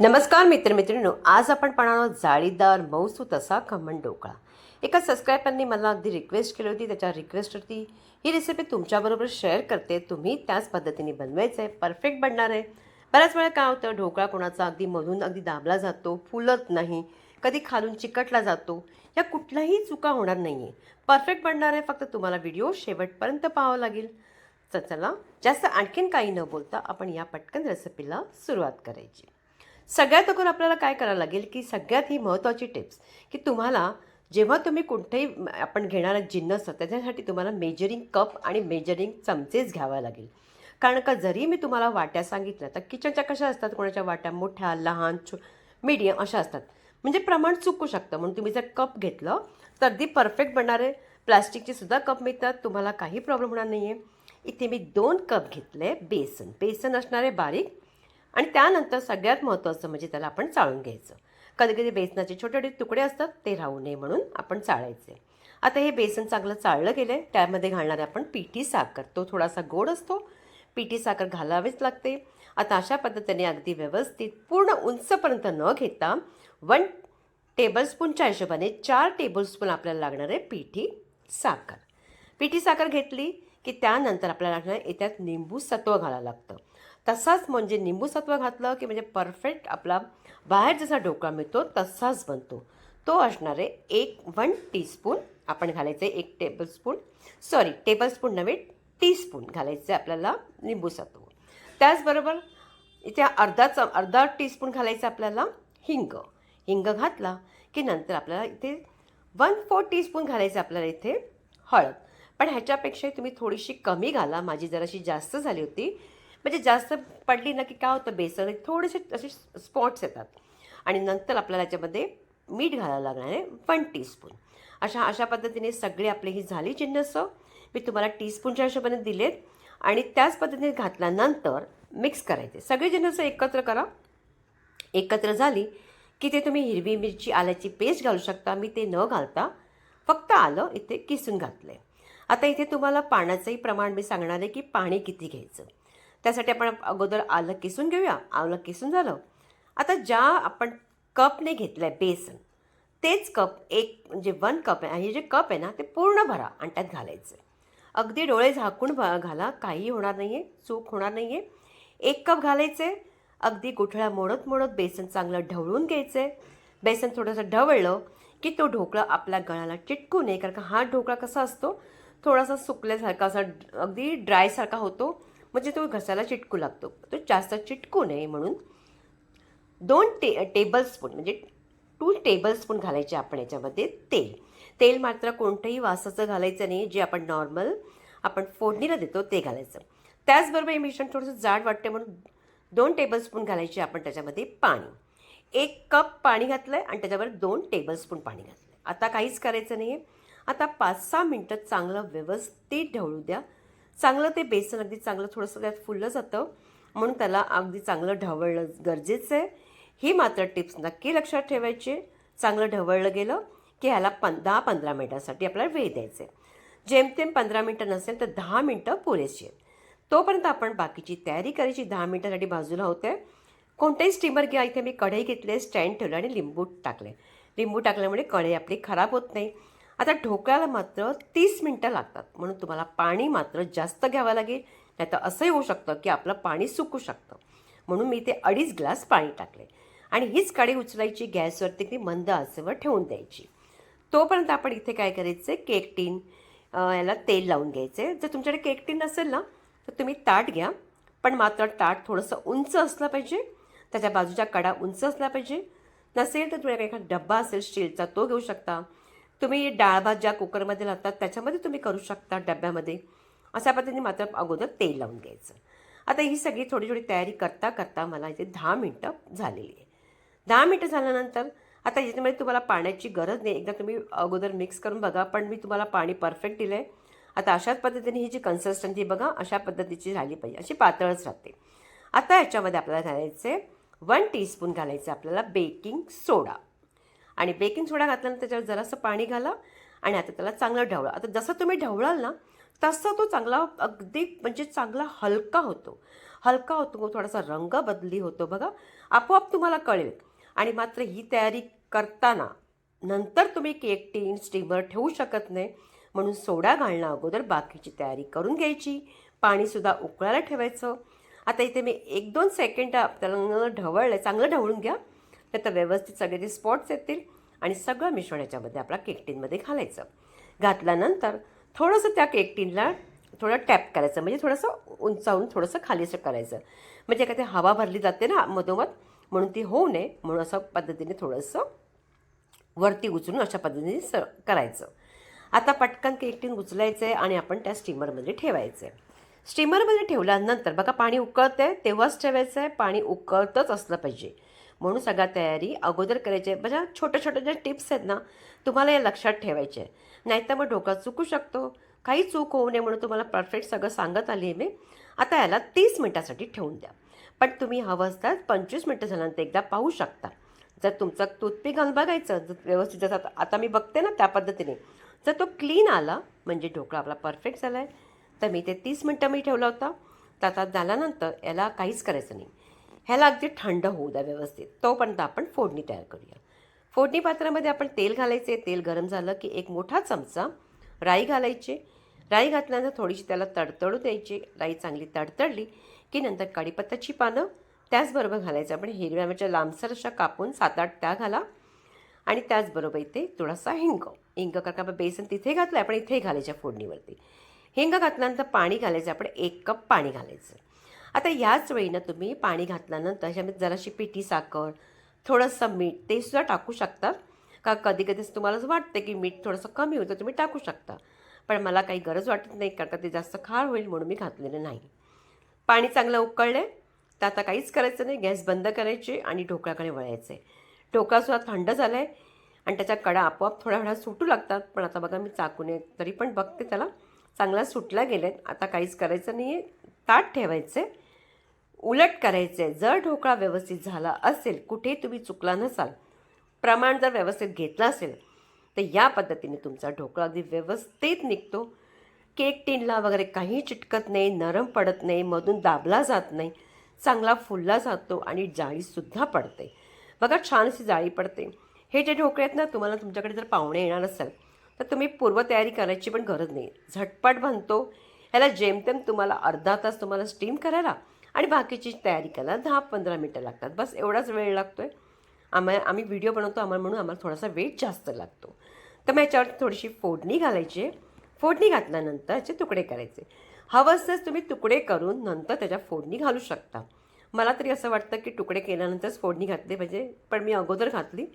नमस्कार मित्रमित्रिणो आज आपण पाहणार आहोत जाळीदार मऊसूत असा खमण ढोकळा. एका सबस्क्रायबरनी मला अगदी रिक्वेस्ट केली होती त्याच्या रिक्वेस्टवरती ही रेसिपी तुमच्याबरोबर शेअर करते. तुम्ही त्याच पद्धतीने बनवायचं आहे परफेक्ट बनणार आहे. बऱ्याच वेळा काय होतं ढोकळा कोणाचा अगदी मधून अगदी दाबला जातो फुलत नाही कधी खालून चिकटला जातो या कुठल्याही चुका होणार नाही आहे परफेक्ट बनणार आहे फक्त तुम्हाला व्हिडिओ शेवटपर्यंत पाहावा लागेल. तर चला जास्त आणखीन काही न बोलता आपण या पटकन रेसिपीला सुरुवात करायची. सगळ्यात अगोदर आपल्याला काय करावं लागेल की सगळ्यात ही महत्त्वाची टिप्स की तुम्हाला जेव्हा तुम्ही कोणतेही आपण घेणारा जिन्नस त्याच्यासाठी तुम्हाला मेजरिंग कप आणि मेजरिंग चमचेच घ्यावा लागेल. कारण का जरी मी तुम्हाला वाट्या सांगितल्या तर किचनच्या कशा असतात? कोणाच्या वाट्या मोठ्या लहान छो मीडियम अशा असतात. म्हणजे प्रमाण चुकू शकतं. म्हणून तुम्ही जर कप घेतलं तर अगदी परफेक्ट बनणारे प्लास्टिकचे सुद्धा कप मिळतात. तुम्हाला काही प्रॉब्लेम होणार नाही आहे इथे मी दोन कप घेतले. बेसन. बेसन असणारे बारीक. आणि त्यानंतर सगळ्यात महत्त्वाचं म्हणजे त्याला आपण चाळून घ्यायचं. कधी कधी बेसनाचे छोटे छोटे तुकडे असतात ते राहू नये म्हणून आपण चाळायचे. आता हे बेसन चांगलं चाळलं गेलं आहे त्यामध्ये घालणारे आपण पिठी साखर. तो थोडासा गोड असतो पिठी साखर घालावीच लागते. आता अशा पद्धतीने अगदी व्यवस्थित पूर्ण उंचपर्यंत न घेता वन टेबलस्पूनच्या हिशोबाने चार टेबलस्पून आपल्याला लागणार आहे पिठी साखर. पिठी साखर घेतली की त्यानंतर आपल्याला लागणार आहे याच्यात निंबू सत्व घालावं लागतं. तसाच म्हणजे निंबूसत्व घातलं की म्हणजे परफेक्ट आपला बाहेर जसा ढोकळा मिळतो तसाच बनतो. तो असणार आहे एक वन टीस्पून आपण घालायचं आहे एक टेबलस्पून सॉरी टेबलस्पून नव्हे टीस्पून घालायचं आहे आपल्याला निंबूसत्व त्याचबरोबर इथे अर्धा च अर्धा टीस्पून घालायचं आपल्याला हिंग. हिंग घातला की नंतर आपल्याला इथे वन फोर टीस्पून घालायचं आपल्याला इथे हळद. पण ह्याच्यापेक्षा तुम्ही थोडीशी कमी घाला. माझी जराशी जास्त झाली होती. म्हणजे जास्त पडली ना की काय होतं बेसन थोडेसे असे स्पॉट्स येतात. आणि नंतर आपल्याला याच्यामध्ये मीठ घालायला लागणार आहे वन टीस्पून अशा अशा पद्धतीने सगळे आपले ही झाली जिन्नस. मी तुम्हाला टीस्पूनच्या हिशोबाने दिलेत. आणि त्याच पद्धतीने घातल्यानंतर मिक्स करायचे. सगळे जिन्नस एकत्र करा. एकत्र झाली की ते तुम्ही हिरवी मिरची आल्याची पेस्ट घालू शकता. मी ते न घालता फक्त आलं इथे किसून घातलं आहे आता इथे तुम्हाला पाण्याचंही प्रमाण मी सांगणार आहे की पाणी किती घ्यायचं. त्यासाठी आपण अगोदर आलं किसून घेऊया. आलं किसून झालं. आता ज्या आपण कपने घेतलं आहे बेसन तेच कप एक म्हणजे वन कप आहे. हे जे कप आहे ना ते पूर्ण भरा आणि त्यात घालायचं. अगदी डोळे झाकून घाला. काही होणार नाही आहे चूक होणार नाही आहे एक कप घालायचे. अगदी गुठळ्या मोडत मोडत बेसन चांगलं ढवळून घ्यायचं. आहे बेसन थोडंसं ढवळलं की तो ढोकळा आपल्या गळ्याला चिटकू नये. कारण का हा ढोकळा कसा असतो? थोडासा सुकल्यासारखा असा अगदी ड्रायसारखा होतो. म्हणजे तो घसाला चिटकू लागतो. तो जास्त चिटकू नये म्हणून दोन टे टेबलस्पून म्हणजे टू टेबलस्पून घालायचे आपण याच्यामध्ये तेल. तेल मात्र कोणतंही वासाचं घालायचं नाही. जे आपण नॉर्मल आपण फोडणीला देतो ते घालायचं. त्याचबरोबर हे मिश्रण थोडंसं जाड वाटते म्हणून दोन टेबलस्पून घालायचे आपण त्याच्यामध्ये पाणी. एक कप पाणी घातलं आहे आणि त्याच्यावर दोन टेबलस्पून पाणी घातलं आहे आता काहीच करायचं नाही आहे आता पाच सहा मिनटं चांगलं व्यवस्थित ढवळू द्या. चांगलं ते बेसन अगदी चांगलं थोडंसं त्यात फुललं जातं. म्हणून त्याला अगदी चांगलं ढवळलं गरजेचं आहे. ही मात्र टिप्स नक्की लक्षात ठेवायची. चांगलं ढवळलं गेलं की ह्याला पं दहा पंधरा मिनटासाठी आपल्याला वेळ द्यायचा आहे. जेमतेम पंधरा मिनटं नसेल तर दहा मिनटं पुरेशी आहेत. तोपर्यंत आपण बाकीची तयारी करायची. दहा मिनटासाठी बाजूला होते. कोणताही स्टीमर घ्या. इथे मी कढई घेतले स्टँड ठेवलं आणि लिंबू टाकले लिंबू टाकल्यामुळे कढई आपली खराब होत नाही. आता ढोकळ्याला मात्र तीस मिनटं लागतात. म्हणून तुम्हाला पाणी मात्र जास्त घ्यावं लागेल. नाही तर असंही होऊ शकतं की आपलं पाणी सुकू शकतं. म्हणून मी ते अडीच ग्लास पाणी टाकले. आणि हीच काळी उचलायची. गॅसवरती ती मंद आचेवर ठेवून द्यायची. तोपर्यंत आपण इथे काय करायचं? आहे केक टीन. याला तेल लावून घ्यायचं. आहे जर तुमच्याकडे केक टीन नसेल ना तर तुम्ही ताट घ्या. पण मात्र ताट थोडंसं उंच असलं पाहिजे. त्याच्या बाजूच्या कडा उंच असला पाहिजे. नसेल तर तुम्ही एखादा डब्बा असेल स्टीलचा तो घेऊ शकता. तुम्ही डाळ भात ज्या कुकरमध्ये लावतात त्याच्यामध्ये तुम्ही करू शकता डब्यामध्ये. अशा पद्धतीने मात्र अगोदर तेल लावून घ्यायचं. आता ही सगळी थोडी थोडी तयारी करता करता मला इथे दहा मिनटं झालेली आहे. दहा मिनटं झाल्यानंतर आता याच्यामध्ये तुम्हाला पाण्याची गरज नाही. एकदा तुम्ही अगोदर मिक्स करून बघा पण मी तुम्हाला पाणी परफेक्ट दिलं आहे आता अशाच पद्धतीने ही जी कन्सिस्टन्सी बघा अशा पद्धतीची झाली पाहिजे. अशी पातळच राहते. आता याच्यामध्ये आपल्याला घालायचं आहे वन टीस्पून घालायचं आपल्याला बेकिंग सोडा आणि बेकिंग सोडा घातल्यानंतर त्याच्यावर जरासं पाणी घाला आणि आता त्याला चांगलं ढवळा. आता जसं तुम्ही ढवळाल ना तसा तो चांगला अगदी म्हणजे चांगला हलका होतो. हलका होतो थोडासा रंग बदली होतो बघा. आपोआप तुम्हाला कळेल. आणि मात्र ही तयारी करताना नंतर तुम्ही केक टीन स्टीमर ठेवू शकत नाही. म्हणून सोडा घालणं अगोदर बाकीची तयारी करून घ्यायची. पाणीसुद्धा उकळायला ठेवायचं. आता इथे मी एक दोन सेकंड त्याला ढवळलं चांगलं ढवळून घ्या. हे तर व्यवस्थित सगळे ते स्पॉट्स येतील आणि सगळं मिश्रण याच्यामध्ये आपला केक टीनमध्ये घालायचं. घातल्यानंतर थोडंसं त्या केक टीनला थोडं टॅप करायचं म्हणजे थोडंसं उंचावून थोडंसं खालीसं करायचं. म्हणजे काय ते हवा भरली जाते ना मधोमध म्हणून ती होऊ नये म्हणून असं पद्धतीने थोडंसं वरती उचलून अशा पद्धतीने स करायचं. आता पटकन केक टीन उचलायचं आहे आणि आपण त्या स्टीमरमध्ये ठेवायचं आहे स्टीमरमध्ये ठेवल्यानंतर बघा पाणी उकळतं आहे तेव्हाच ठेवायचं आहे पाणी उकळतच असलं पाहिजे. म्हणून सगळ्या तयारी अगोदर करायची. आहे म्हणजे छोट्या छोट्या ज्या टिप्स आहेत ना तुम्हाला या लक्षात ठेवायचे. आहे नाहीतर मग ढोकळा चुकू शकतो. काही चूक होऊ नये म्हणून तुम्हाला परफेक्ट सगळं सांगत आली आहे मी. आता याला तीस मिनटासाठी ठेवून द्या. पण तुम्ही हवं असतात पंचवीस मिनटं झाल्यानंतर एकदा पाहू शकता. जर तुमचा टूथपिक घालून बघायचं जर व्यवस्थित जसं आता- आता मी बघते ना त्या पद्धतीने. जर तो क्लीन आला म्हणजे ढोकळा आपला परफेक्ट झाला आहे तर मी ते तीस मिनटं मी ठेवला होता. तर आता झाल्यानंतर याला काहीच करायचं नाही. ह्याला अगदी थंड होऊ द्या व्यवस्थित. तोपर्यंत आपण फोडणी तयार करूया. फोडणी पात्रामध्ये आपण तेल घालायचे. तेल गरम झालं की एक मोठा चमचा राई घालायचे. राई घातल्यानंतर थोडीशी त्याला तडतडू द्यायची. राई चांगली तडतडली की नंतर कढीपत्त्याची पानं त्याचबरोबर घालायचं. आपण हिरव्या मिरच्या लांबसर अशा कापून सात आठ त्या घाला. आणि त्याचबरोबर इथे थोडासा हिंग. हिंग कारण का आपण बेसन तिथे घातलं आहे आपण इथे घालायच्या फोडणीवरती. हिंग घातल्यानंतर पाणी घालायचं. आपण एक कप पाणी घालायचं. आता याच वेळीनं तुम्ही पाणी घातल्यानंतर ह्याच्यामध्ये जराशी पिठी साखर थोडंसं मीठ ते सुद्धा टाकू शकता. का कधी कधीच तुम्हाला वाटतं की मीठ थोडंसं कमी होतं तुम्ही टाकू शकता. पण मला काही गरज वाटत नाही कारण का ते जास्त खार होईल म्हणून मी घातलेलं नाही. पाणी चांगलं उकळलं आहे तर आता काहीच करायचं नाही. गॅस बंद करायची आणि ढोकळ्याकडे वळायचं आहे ढोकळासुद्धा थंड झाला आहे आणि त्याच्या कडा आपोआप थोड्या वेळा सुटू लागतात. पण आता बघा मी चाकूने तरी पण बघते त्याला. चांगला सुटला गेले आता काहीच करायचं नाही आहे ताट ठेवायचं आहे उलट करायचं. आहे जर ढोकळा व्यवस्थित झाला असेल कुठे तुम्ही चुकला नसाल प्रमाण जर व्यवस्थित घेतलं असेल तर या पद्धतीने तुमचा ढोकळा अगदी व्यवस्थित निघतो. केक टिनला वगैरे काही चिटकत नाही नरम पडत नाही मधून दाबला जात नाही चांगला फुलला जातो आणि जाळीसुद्धा पडते. बघा छान अशी जाळी पडते. हे जे ढोकळे आहेत ना तुम्हाला तुमच्याकडे जर पाहुणे येणार असेल तर तुम्ही पूर्वतयारी करायची पण गरज नाही. झटपट बनतो. ह्याला जेमतेम तुम्हाला अर्धा तास तुम्हाला स्टीम करायला आणि बाकीची तयारी करायला दहा पंधरा मिनटं लागतात. बस एवढाच वेळ लागतो आहे आम्हा आम्ही व्हिडिओ बनवतो आम्हाला म्हणून आम्हाला थोडासा वेट जास्त लागतो. तर मग याच्यावर थोडीशी फोडणी घालायची. फोडणी घातल्यानंतर याचे तुकडे करायचे. हवं असल्यास तुम्ही तुकडे करून नंतर त्याच्या फोडणी घालू शकता. मला तरी असं वाटतं की तुकडे केल्यानंतरच फोडणी घातली पाहिजे पण मी अगोदर घातली.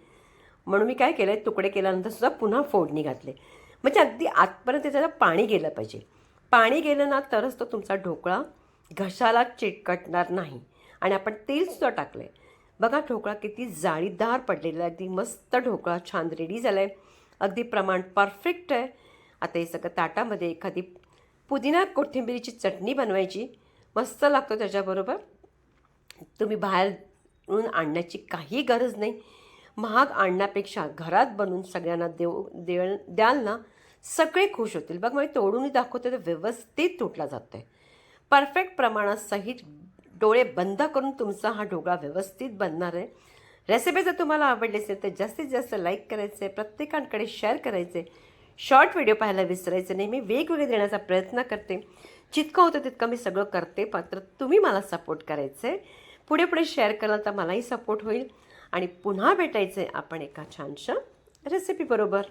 म्हणून मी काय केलं आहे तुकडे केल्यानंतर सुद्धा पुन्हा फोडणी घातले. म्हणजे अगदी आतपर्यंत त्याला पाणी गेलं पाहिजे. पाणी गेलं ना तरच तो तुमचा ढोकळा घशाला चिटकटणार नाही. आणि आपण तेलसुद्धा टाकलं आहे बघा ढोकळा किती जाळीदार पडलेला आहे. अगदी मस्त ढोकळा छान रेडी झाला आहे अगदी प्रमाण परफेक्ट आहे. आता हे सगळं ताटामध्ये एखादी पुदिना कोथिंबिरीची चटणी बनवायची. मस्त लागतो त्याच्याबरोबर. तुम्ही बाहेरून आणण्याची काही गरज नाही. महाग आणण्यापेक्षा घरात बनवून सगळ्यांना देऊ देळ द्याल ना सगळे खुश होतील. बघ मी तोडूनही दाखवते तर व्यवस्थित तुटला जातो आहे परफेक्ट प्रमाणासहित डोळे बंद करून तुमचा हा ढोकळा व्यवस्थित बनणार आहे. रेसिपी जर तुम्हाला आवडली असेल तर जास्तीत जास्त लाईक करायचे प्रत्येकांकडे शेअर करायचे. शॉर्ट व्हिडिओ पाहायला विसरायचे नाही. मी वेगवेगळे देण्याचा प्रयत्न करते. जितकं होतं तितकं मी सगळं करते. मात्र तुम्ही मला सपोर्ट करायचं. आहे पुढे पुढे शेअर कराल तर मलाही सपोर्ट होईल. आणि पुन्हा भेटायचं आहे आपण एका छानशा रेसिपीबरोबर